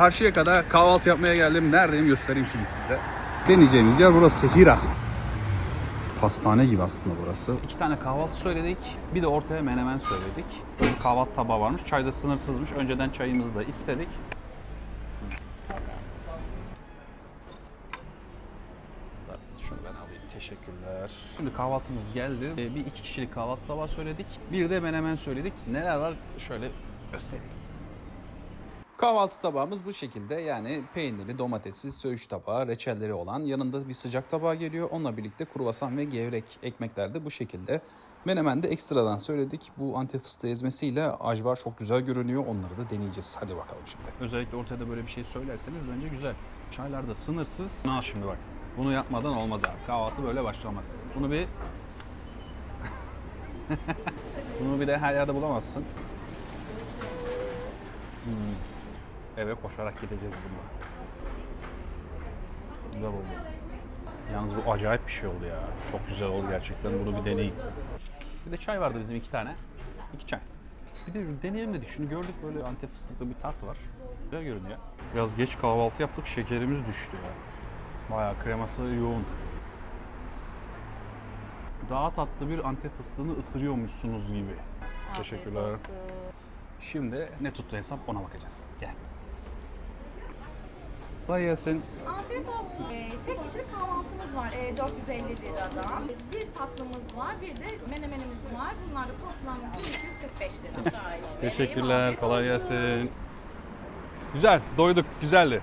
Karşıyaka'da kahvaltı yapmaya geldim. Neredeyim göstereyim şimdi size. Deneyeceğimiz yer burası Hira. Pastane gibi aslında burası. İki tane kahvaltı söyledik. Bir de ortaya menemen söyledik. Böyle kahvaltı tabağı varmış. Çay da sınırsızmış. Önceden çayımızı da istedik. Şunu ben alayım. Teşekkürler. Şimdi kahvaltımız geldi. Ee, Bir iki kişilik kahvaltı tabağı söyledik. Bir de menemen söyledik. Neler var şöyle göstereyim. Kahvaltı tabağımız bu şekilde yani peynirli, domatesli, söğüş tabağı, reçelleri olan yanında bir sıcak tabağı geliyor. Onunla birlikte kruvasan ve gevrek ekmekler de bu şekilde. Menemen de ekstradan söyledik. Bu antep fıstığı ezmesiyle ajvar çok güzel görünüyor. Onları da deneyeceğiz. Hadi bakalım şimdi. Özellikle ortaya da böyle bir şey söylerseniz bence güzel. Çaylar da sınırsız. Al şimdi bak. Bunu yapmadan olmaz abi. Kahvaltı böyle başlamaz. Bunu bir... Bunu bir de her yerde bulamazsın. Hmm. Eve koşarak gideceğiz bununla. Güzel oldu. Yalnız bu acayip bir şey oldu ya. Çok güzel oldu gerçekten. Bunu bir deneyin. Bir de çay vardı bizim iki tane. İki çay. Bir de deneyelim dedik. Şunu gördük böyle antep fıstıklı bir tat var. Güzel görünüyor. Biraz geç kahvaltı yaptık. Şekerimiz düştü ya. Bayağı kreması yoğun. Daha tatlı bir antep fıstığını ısırıyormuşsunuz gibi. Teşekkürler. Şimdi ne tuttu hesap ona bakacağız. Gel. Kolay gelsin. Afiyet olsun. Ee, tek kişilik kahvaltımız var ee, 450 liradan. Bir tatlımız var, bir de menemenimiz var. Bunlar da toplam 245 lira. Teşekkürler. Kolay gelsin. Güzel. Doyduk. Güzeldi.